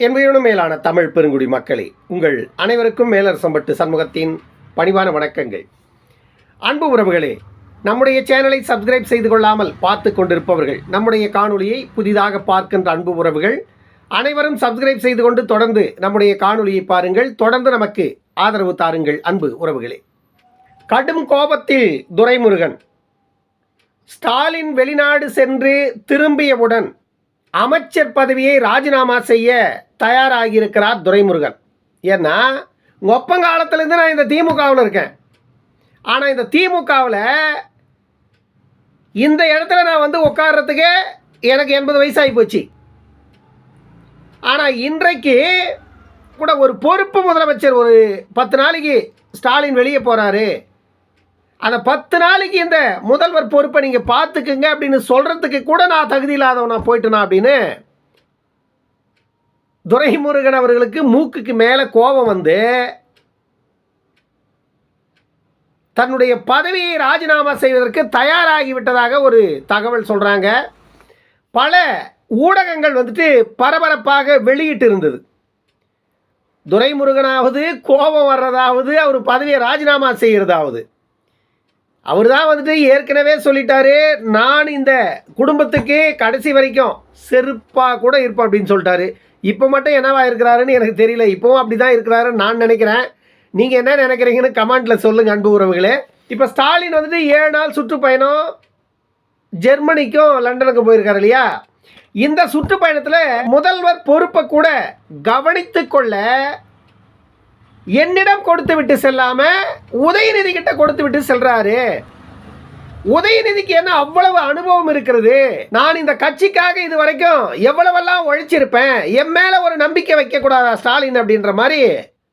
என்பதையோடு மேலான தமிழ் பெருங்குடி மக்களே உங்கள் அனைவருக்கும் மேலரசம்பட்டு சண்முகத்தின் பணிவான வணக்கங்கள். அன்பு உறவுகளே நம்முடைய சேனலை சப்ஸ்கிரைப் செய்து கொள்ளாமல் பார்த்து கொண்டிருப்பவர்கள் நம்முடைய காணொளியை புதிதாக பார்க்கின்ற அன்பு உறவுகள் அனைவரும் சப்ஸ்கிரைப் செய்து கொண்டு தொடர்ந்து நம்முடைய காணொளியை பாருங்கள் தொடர்ந்து நமக்கு ஆதரவு தாருங்கள் அன்பு உறவுகளே. கடும் கோபத்தில் துரைமுருகன் ஸ்டாலின் வெளிநாடு சென்று திரும்பியவுடன் அமைச்சர் பதவியை ராஜினாமா செய்ய தயாராகியிருக்கிறார் துரைமுருகன். ஏன்னா உங்கள் நான் இந்த திமுகவில் இருக்கேன். ஆனால் இந்த திமுகவில் இந்த இடத்துல நான் வந்து உட்கார்றதுக்கு எனக்கு எண்பது வயசாகி போச்சு. ஆனால் இன்றைக்கு கூட ஒரு பொறுப்பு முதலமைச்சர் ஒரு பத்து நாளைக்கு ஸ்டாலின் வெளியே போகிறாரு அந்த பத்து நாளைக்கு இந்த முதல்வர் பொறுப்பை நீங்கள் பார்த்துக்குங்க அப்படின்னு சொல்கிறதுக்கு கூட நான் தகுதி இல்லாதவனா போயிட்டேனா அப்படின்னு துரைமுருகன் அவர்களுக்கு மூக்குக்கு மேலே கோபம் வந்து தன்னுடைய பதவியை ராஜினாமா செய்வதற்கு தயாராகிவிட்டதாக ஒரு தகவல் சொல்கிறாங்க பல ஊடகங்கள் வந்துட்டு பரபரப்பாக வெளியிட்டு இருந்தது. துரைமுருகனாவது கோபம் வர்றதாவது அவர் பதவியை ராஜினாமா செய்கிறதாவது அவர் தான் வந்துட்டு ஏற்கனவே சொல்லிட்டாரு நான் இந்த குடும்பத்துக்கு கடைசி வரைக்கும் செருப்பாக கூட இருப்பேன் அப்படின்னு சொல்லிட்டாரு. இப்போ மட்டும் என்னவா இருக்கிறாருன்னு எனக்கு தெரியல. இப்போவும் அப்படி தான் இருக்கிறாருன்னு நான் நினைக்கிறேன். நீங்கள் என்ன நினைக்கிறீங்கன்னு கமெண்ட்டில் சொல்லுங்கள் அன்பு உறவுகளே. இப்போ ஸ்டாலின் வந்துட்டு ஏழு நாள் சுற்றுப்பயணம் ஜெர்மனிக்கும் லண்டனுக்கும் போயிருக்காரு இல்லையா? இந்த சுற்றுப்பயணத்தில் முதல்வர் பொறுப்பை கூட கவனித்து கொள்ள என்னிடம் கொடுத்து விட்டு செல்லாம உதயநிதி கிட்ட கொடுத்து விட்டு செல்றாரு. உதயநிதிக்கு என்ன அவ்வளவு அனுபவம் இருக்கிறது? நான் இந்த கட்சிக்காக இது வரைக்கும் எவ்வளவெல்லாம் உழைச்சிருப்பேன்? என் மேல ஒரு நம்பிக்கை வைக்க கூடாதா ஸ்டாலின் அப்படின்ற மாதிரி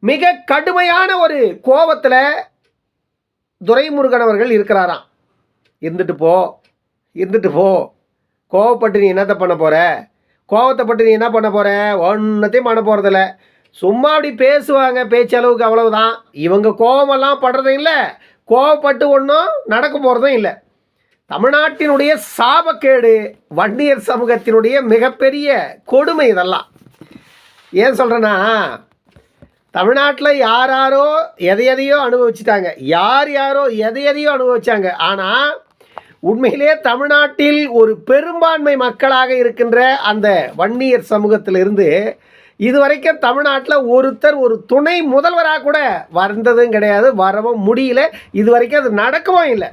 மிக கடுமையான ஒரு கோபத்தில் துரைமுருகன் அவர்கள் இருக்கிறாராம். இருந்துட்டு போ இருந்துட்டு போ. கோவப்பட்டு நீ என்னத்தை பண்ண போற? கோவத்தை பட்டு நீ என்ன பண்ண போற? ஒன்றத்தையும் பண்ண போகிறதில்ல சும்மா அப்படி பேசுவாங்க பேச்சளவுக்கு அவ்வளவுதான். இவங்க கோபமெல்லாம் படுறதும் இல்லை. கோவப்பட்டு ஒன்றும் நடக்க போகிறதும் இல்லை. தமிழ்நாட்டினுடைய சாபக்கேடு வன்னியர் சமூகத்தினுடைய மிகப்பெரிய கொடுமை இதெல்லாம். ஏன் சொல்கிறேன்னா தமிழ்நாட்டில் யார் யாரோ எதை எதையோ அனுபவிச்சிட்டாங்க. யார் யாரோ எதை எதையோ அனுபவிச்சாங்க. ஆனால் உண்மையிலே தமிழ்நாட்டில் ஒரு பெரும்பான்மை மக்களாக இருக்கின்ற அந்த வன்னியர் சமூகத்திலிருந்து இதுவரைக்கும் தமிழ்நாட்டில் ஒருத்தர் ஒரு துணை முதல்வராக கூட வந்ததும் கிடையாது. வரவும் முடியல. இது வரைக்கும் அது நடக்கவும் இல்லை.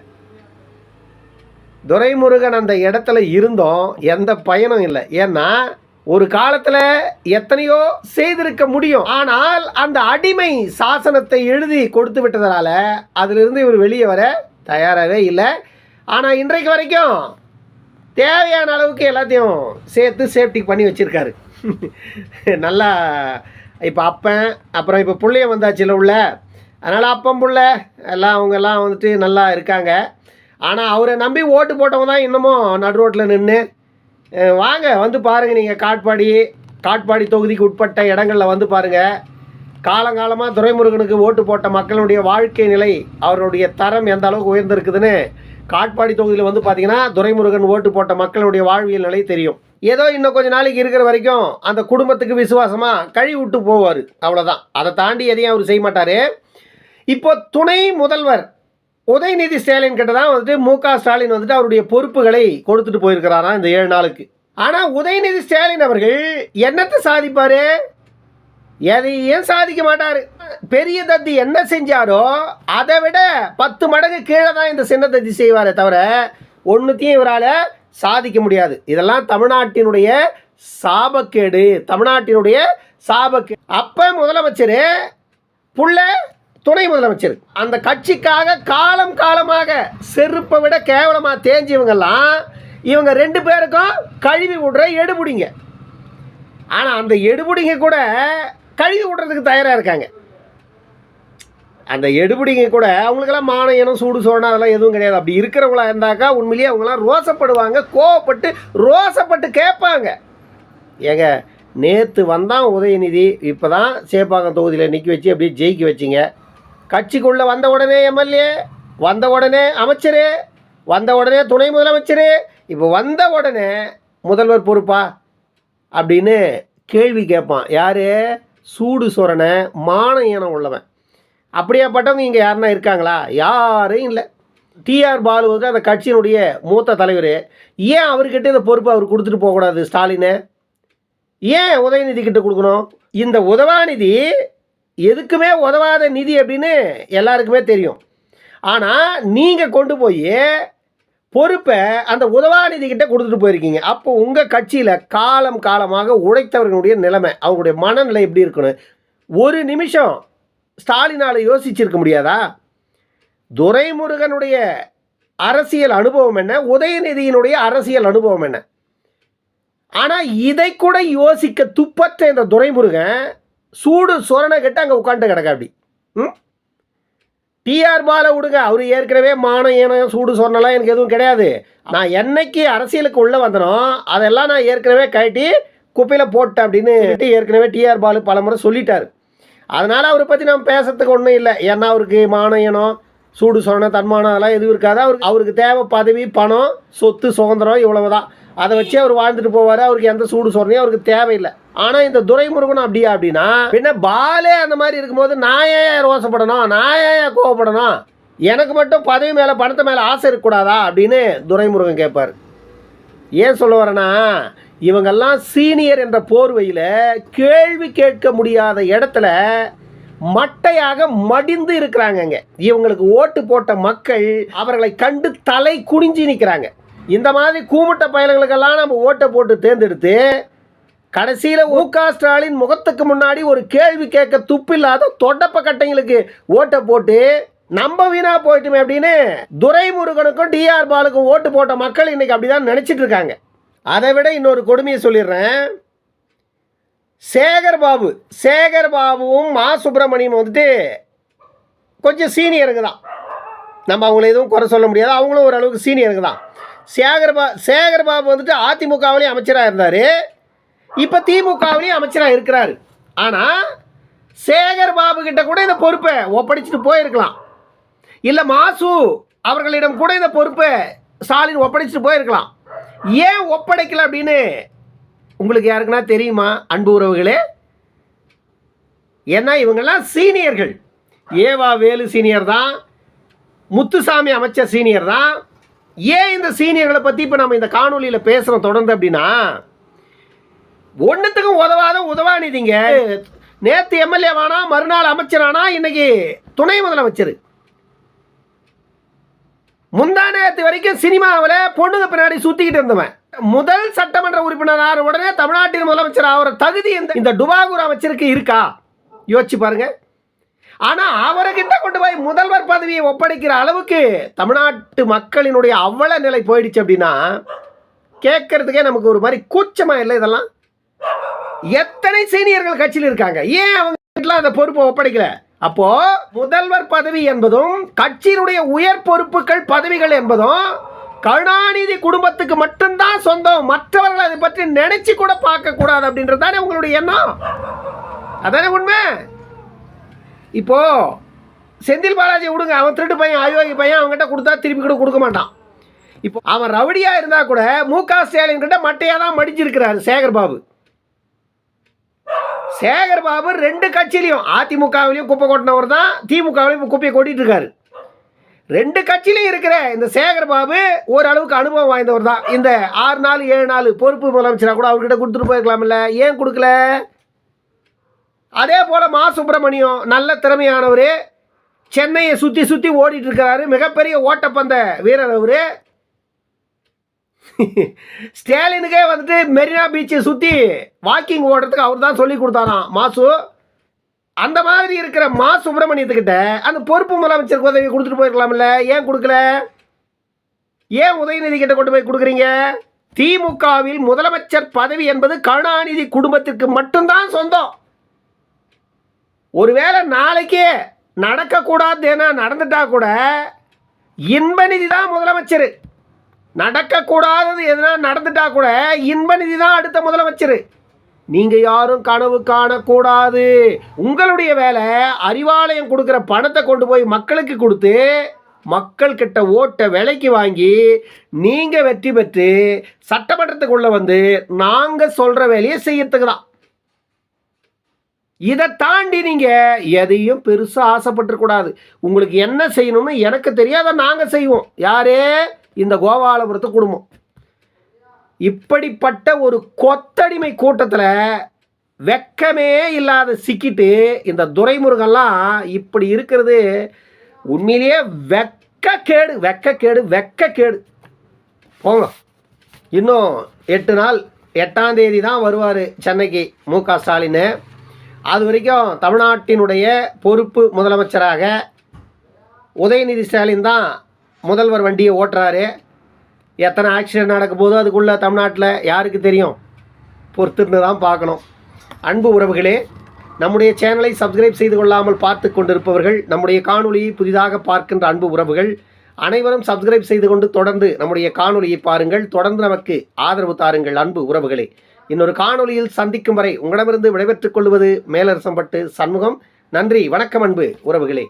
துரைமுருகன் அந்த இடத்துல இருந்தோம். எந்த பயனும் இல்லை. ஏன்னா ஒரு காலத்தில் எத்தனையோ செய்திருக்க முடியும். ஆனால் அந்த அடிமை சாசனத்தை எழுதி கொடுத்து விட்டதனால அதிலிருந்து இவர் வெளியே வர தயாராகவே இல்லை. ஆனால் இன்றைக்கு வரைக்கும் தேவையான அளவுக்கு எல்லாத்தையும் சேர்த்து சேஃப்டி பண்ணி வச்சுருக்காரு. நல்லா இப்போ அப்பன் அப்புறம் இப்போ பிள்ளைய வந்தாச்சுல உள்ள. அதனால் அப்பன் புள்ள எல்லாம் அவங்க எல்லாம் வந்துட்டு நல்லா இருக்காங்க. ஆனால் அவரை நம்பி ஓட்டு போட்டவங்க தான் இன்னமும் நடு ரோட்டில் நின்று வாங்க வந்து பாருங்கள் நீங்கள் காட்பாடி காட்பாடி தொகுதிக்கு உட்பட்ட இடங்களில் வந்து பாருங்கள் காலங்காலமாக துரைமுருகனுக்கு ஓட்டு போட்ட மக்களுடைய வாழ்க்கை நிலை அவருடைய தரம் எந்த அளவுக்கு உயர்ந்திருக்குதுன்னு காட்பாடி தொகுதியில் வந்து பார்த்திங்கன்னா துரைமுருகன் ஓட்டு போட்ட மக்களுடைய வாழ்வியல் நிலை தெரியும். ஏதோ இன்னும் கொஞ்ச நாளைக்கு இருக்கிற வரைக்கும் அந்த குடும்பத்துக்கு விசுவாசமாக கழிவு விட்டு போவார். அவ்வளோதான் அதை தாண்டி எதையும் அவர் செய்ய மாட்டார். இப்போ துணை முதல்வர் உதயநிதி ஸ்டாலின் கிட்ட தான் வந்துட்டு மு க ஸ்டாலின் வந்துட்டு அவருடைய பொறுப்புகளை கொடுத்துட்டு போயிருக்கிறாராம் இந்த ஏழு நாளுக்கு. ஆனால் உதயநிதி ஸ்டாலின் அவர்கள் என்னத்தை சாதிப்பார்? எதையும் சாதிக்க மாட்டார். பெரிய தத்தி என்ன செஞ்சாரோ அதை விட பத்து மடங்கு கீழே தான் இந்த சின்ன தத்தி செய்வாரே தவிர ஒன்றுத்தையும் இவரால் சாதிக்க முடியாது. இதெல்லாம் தமிழ்நாட்டினுடைய சாபக்கேடு. தமிழ்நாட்டினுடைய சாபக்கேடு. அப்போ முதலமைச்சர் புள்ள துணை முதலமைச்சர். அந்த கட்சிக்காக காலம் காலமாக செருப்பை விட கேவலமாக தேஞ்சவங்கெல்லாம் இவங்க ரெண்டு பேருக்கும் கழுவி விடுற எடுபுடிங்க. ஆனால் அந்த எடுபுடிங்க கூட கழுவி விடுறதுக்கு தயாராக இருக்காங்க. அந்த எடுபடிங்க கூட அவங்களுக்கெல்லாம் மானியனும் சூடு சோழனா அதெல்லாம் எதுவும் கிடையாது. அப்படி இருக்கிறவங்களா இருந்தாக்கா உண்மையிலேயே அவங்களாம் ரோசப்படுவாங்க கோவப்பட்டு ரோசப்பட்டு கேட்பாங்க. ஏங்க நேற்று வந்தான் உதயநிதி இப்போ தான் சேப்பாக்கம் தொகுதியில் நிற்க வச்சு அப்படியே ஜெயிக்க வச்சிங்க. கட்சிக்குள்ளே வந்த உடனே எம்எல்ஏ வந்த உடனே அமைச்சர் வந்த உடனே துணை முதலமைச்சர் இப்போ வந்த உடனே முதல்வர் பொறுப்பா? அப்படின்னு கேள்வி கேட்பான். யார்? சூடு சொரணை மான இனம் உள்ளவன். அப்படியாப்பட்டவங்க இங்கே யாருன்னா இருக்காங்களா? யாரும் இல்லை. டிஆர் பாலு வந்து அந்த கட்சியினுடைய மூத்த தலைவர் ஏன் அவர்கிட்ட இந்த பொறுப்பை அவர் கொடுத்துட்டு போகக்கூடாது ஸ்டாலினு? ஏன் உதயநிதி கிட்ட கொடுக்கணும்? இந்த உதவாநிதி எதுக்குமே உதவாத நிதி அப்படின்னு எல்லாருக்குமே தெரியும். ஆனால் நீங்கள் கொண்டு போய் பொறுப்பை அந்த உதவாநிதி கிட்ட கொடுத்துட்டு போயிருக்கீங்க. அப்போ உங்கள் கட்சியில் காலம் காலமாக உழைத்தவர்களுடைய நிலைமை அவங்களுடைய மனநிலை எப்படி இருக்கணும்? ஒரு நிமிஷம். ஸ்டாலினால் யோசிச்சிருக்க முடியாதா? துரைமுருகனுடைய அரசியல் அனுபவம் என்ன? உதயநிதியினுடைய அரசியல் அனுபவம் என்ன? ஆனால் இதை கூட யோசிக்க துப்பற்ற இந்த துரைமுருகன் சூடு சொரணை கட்டு அங்கே உட்காந்து கிடக்க அப்படி? ம்? டிஆர் பால விடுங்க அவர் ஏற்கனவே மானம் ஏனம் சூடு சொன்னலாம் எனக்கு எதுவும் கிடையாது. நான் என்னைக்கு அரசியலுக்கு உள்ளே வந்தனோ அதெல்லாம் நான் ஏற்கனவே கட்டி குப்பையில் போட்டேன் அப்படின்னு ஏற்கனவே டிஆர் பாலு பலமுறை சொல்லிட்டாரு. அதனால் அவரை பற்றி நம்ம பேசுறதுக்கு ஒன்றும் இல்லை. ஏன்னா அவருக்கு மானயனம் சூடு சொன்ன தன்மானம் அதெல்லாம் எதுவும் இருக்காது. அவருக்கு அவருக்கு தேவை பதவி பணம் சொத்து சுதந்திரம் இவ்வளவு தான் அதை வச்சு அவர் வாழ்ந்துட்டு போவார். அவருக்கு எந்த சூடு சொரணையும் அவருக்கு தேவையில்லை. ஆனால் இந்த துரைமுருகன் அப்படியா அப்படின்னா பின்ன பாலே அந்த மாதிரி இருக்கும்போது நான் ஏன் ரோசப்படணும்? நான் ஏன் கோவப்படணும்? எனக்கு மட்டும் பதவி மேலே பணத்தை மேலே ஆசை இருக்கக்கூடாதா அப்படின்னு துரைமுருகன் கேட்பார். ஏன் சொல்ல வரேன்னா இவங்கெல்லாம் சீனியர் என்ற போர்வையில் கேள்வி கேட்க முடியாத இடத்துல மட்டையாக மடிந்து இருக்கிறாங்கங்க இவங்களுக்கு ஓட்டு போட்ட மக்கள் அவர்களை கண்டு தலை குனிஞ்சு நிற்கிறாங்க இந்த மாதிரி கூமுட்ட பயல்களுக்கெல்லாம் நம்ம ஓட்டை போட்டு தேர்ந்தெடுத்து கடைசியில் மு க ஸ்டாலின் முகத்துக்கு முன்னாடி ஒரு கேள்வி கேட்க துப்பில்லாத தொட்டப்ப கட்டைங்களுக்கு ஓட்டை போட்டு நம்ம வீணா போயிட்டுமே அப்படின்னு துரைமுருகனுக்கும் டிஆர் பாலுக்கும் ஓட்டு போட்ட மக்கள் இன்னைக்கு அப்படிதான் நினைச்சிட்டு இருக்காங்க. அதை விட இன்னொரு கொடுமையை சொல்லிடுறேன். சேகர் பாபு சேகர் பாபுவும் மா சுப்பிரமணியம் வந்துட்டு கொஞ்சம் சீனியருங்க தான். நம்ம அவங்கள எதுவும் குறை சொல்ல முடியாது. அவங்களும் ஓரளவுக்கு சீனியருங்க தான். சேகர் பா சேகர் பாபு வந்துட்டு அதிமுகவிலையும் அமைச்சராக இருந்தார். இப்போ திமுகவிலையும் அமைச்சராக இருக்கிறார். ஆனால் சேகர் பாபு கிட்ட கூட இந்த பொறுப்பை ஒப்படைச்சிட்டு போயிருக்கலாம். இல்லை மாசு அவர்களிடம் கூட இந்த பொறுப்பை ஸ்டாலின் ஒப்படைச்சிட்டு போயிருக்கலாம். ஏன் ஒப்படைக்கல அப்படின்னு உங்களுக்கு யாருக்குன்னா தெரியுமா? அன்பு உறவுகளே. ஏன்னா இவங்கெல்லாம் சீனியர்கள். ஏவா வேலு சீனியர் தான். முத்துசாமி அமைச்சர் சீனியர் தான். ஏன் இந்த சீனியர்களை பற்றி இப்போ நம்ம இந்த காணொலியில் பேசுகிறோம் தொடர்ந்து அப்படின்னா ஒன்றுத்துக்கும் உதவாத உதவாநிதிங்க. நேற்று எம்எல்ஏவானா மறுநாள் அமைச்சரானா இன்னைக்கு துணை முதலமைச்சர். முந்தா நேரத்து வரைக்கும் சினிமாவில் பொண்ணுங்க பின்னாடி சுற்றிக்கிட்டு இருந்தவன். முதல் சட்டமன்ற உறுப்பினர் உடனே தமிழ்நாட்டின் முதலமைச்சர் ஆகிற தகுதி இந்த இந்த டுபாகூர் அமைச்சருக்கு இருக்கா? யோசிச்சு பாருங்க. ஆனால் அவர்கிட்ட கொண்டு போய் முதல்வர் பதவியை ஒப்படைக்கிற அளவுக்கு தமிழ்நாட்டு மக்களினுடைய அவ்வள நிலை போயிடுச்சு அப்படின்னா கேட்கறதுக்கே நமக்கு ஒரு மாதிரி கூச்சமா இல்லை இதெல்லாம்? எத்தனை சீனியர்கள் கட்சியில் இருக்காங்க? ஏன் அவங்க அந்த பொறுப்பை ஒப்படைக்கல? அப்போ முதல்வர் பதவி என்பதும் கட்சியினுடைய உயர் பொறுப்புகள் பதவிகள் என்பதும் கருணாநிதி குடும்பத்துக்கு மட்டும்தான் சொந்தம். மற்றவர்கள் அதை பற்றி நினைச்சு கூட பார்க்க கூடாது அப்படின்றது தானே உங்களுடைய எண்ணம்? அதானே உண்மை? இப்போ செந்தில் பாலாஜி விடுங்க. அவன் திருட்டு பையன் அயோகி பையன் அவங்ககிட்ட கொடுத்தா திருப்பி கூட கொடுக்க மாட்டான். இப்போ அவன் ரவுடியாக இருந்தால் கூட மு க ஸ்டாலின் கிட்ட மட்டையாக தான் மடிச்சிருக்கிறாரு சேகர் பாபு. சேகர் பாபு ரெண்டு கட்சியிலையும் அதிமுகவிலையும் குப்பை கொட்டினவர் தான் திமுகவிலையும் குப்பையை கொட்டிகிட்டு இருக்காரு. ரெண்டு கட்சியிலையும் இருக்கிற இந்த சேகர் பாபு ஓரளவுக்கு அனுபவம் வாய்ந்தவர் தான். இந்த ஆறு நாள் ஏழு நாள் பொறுப்பு முதலமைச்சராக கூட அவர்கிட்ட கொடுத்துட்டு போயிருக்கலாம்ல. ஏன் கொடுக்கல? அதே போல் மா சுப்பிரமணியம் நல்ல திறமையானவர். சென்னையை சுற்றி சுற்றி ஓடிட்டு இருக்கிறாரு. மிகப்பெரிய ஓட்டப்பந்த வீரர் அவர். ஸ்டாலினுக்கே வந்துட்டு மெரினா பீச்சை சுற்றி வாக்கிங் ஓடுறதுக்கு அவர் தான் சொல்லி கொடுத்தாராம். மாசு அந்த மாதிரி இருக்கிற மா சுப்பிரமணியத்துக்கிட்ட அந்த பொறுப்பு முதலமைச்சருக்கு உதவி கொடுத்துட்டு போயிருக்கலாம்ல. ஏன் கொடுக்கல? ஏன் உதயநிதி கிட்ட கொண்டு போய் கொடுக்குறீங்க? திமுகவில் முதலமைச்சர் பதவி என்பது கருணாநிதி குடும்பத்திற்கு மட்டும்தான் சொந்தம். ஒருவேளை நாளைக்கே நடக்கக்கூடாது ஏன்னா நடந்துட்டா கூட இன்பநிதி தான் முதலமைச்சர். நடக்கக்கூடாதது எதுனா நடந்துட்டா கூட இன்பநிதி தான் அடுத்த முதலமைச்சர் நீங்க யாரும் கனவு காணக்கூடாது. உங்களுடைய வேலை அறிவாலயம் கொடுக்குற பணத்தை கொண்டு போய் மக்களுக்கு கொடுத்து மக்கள் கிட்ட ஓட்டை விலைக்கு வாங்கி நீங்க வெற்றி பெற்று சட்டமன்றத்துக்குள்ள வந்து நாங்க சொல்ற வேலையை செய்யறதுக்கு தான். இதை தாண்டி நீங்கள் எதையும் பெருசாக ஆசைப்பட்டுறக்கூடாது. உங்களுக்கு என்ன செய்யணும்னு எனக்கு தெரியாத நாங்கள் செய்வோம். யாரே? இந்த கோபாலபுரத்து குடும்பம். இப்படிப்பட்ட ஒரு கொத்தடிமை கூட்டத்தில் வெக்கமே இல்லாத சிக்கிட்டு இந்த துரைமுருகன்லாம் இப்படி இருக்கிறது உண்மையிலேயே வெக்கக்கேடு வெக்கக்கேடு வெக்கக்கேடு. போங்க. இன்னும் எட்டு நாள் எட்டாம் தேதி தான் வருவார் சென்னைக்கு மு க ஸ்டாலின். அது வரைக்கும் தமிழ்நாட்டினுடைய பொறுப்பு முதலமைச்சராக உதயநிதி ஸ்டாலின் தான் முதல்வர் வண்டியை ஓட்டுறாரு. எத்தனை ஆக்சிடென்ட் நடக்க போதோ அதுக்குள்ளே தமிழ்நாட்டில் யாருக்கு தெரியும்? பொறுத்துன்னு தான் பார்க்கணும். அன்பு உறவுகளே நம்முடைய சேனலை சப்ஸ்கிரைப் செய்து கொள்ளாமல் பார்த்து கொண்டிருப்பவர்கள் நம்முடைய காணொலியை புதிதாக பார்க்கின்ற அன்பு உறவுகள் அனைவரும் சப்ஸ்கிரைப் செய்து கொண்டு தொடர்ந்து நம்முடைய காணொலியை பாருங்கள். தொடர்ந்து நமக்கு ஆதரவு தாருங்கள் அன்பு உறவுகளே. இன்னொரு காணொலியில் சந்திக்கும் வரை உங்களிடமிருந்து விடைபெற்றுக் கொள்வது மேலரசம்பட்டு சண்முகம். நன்றி வணக்கம் அன்பு உறவுகளே.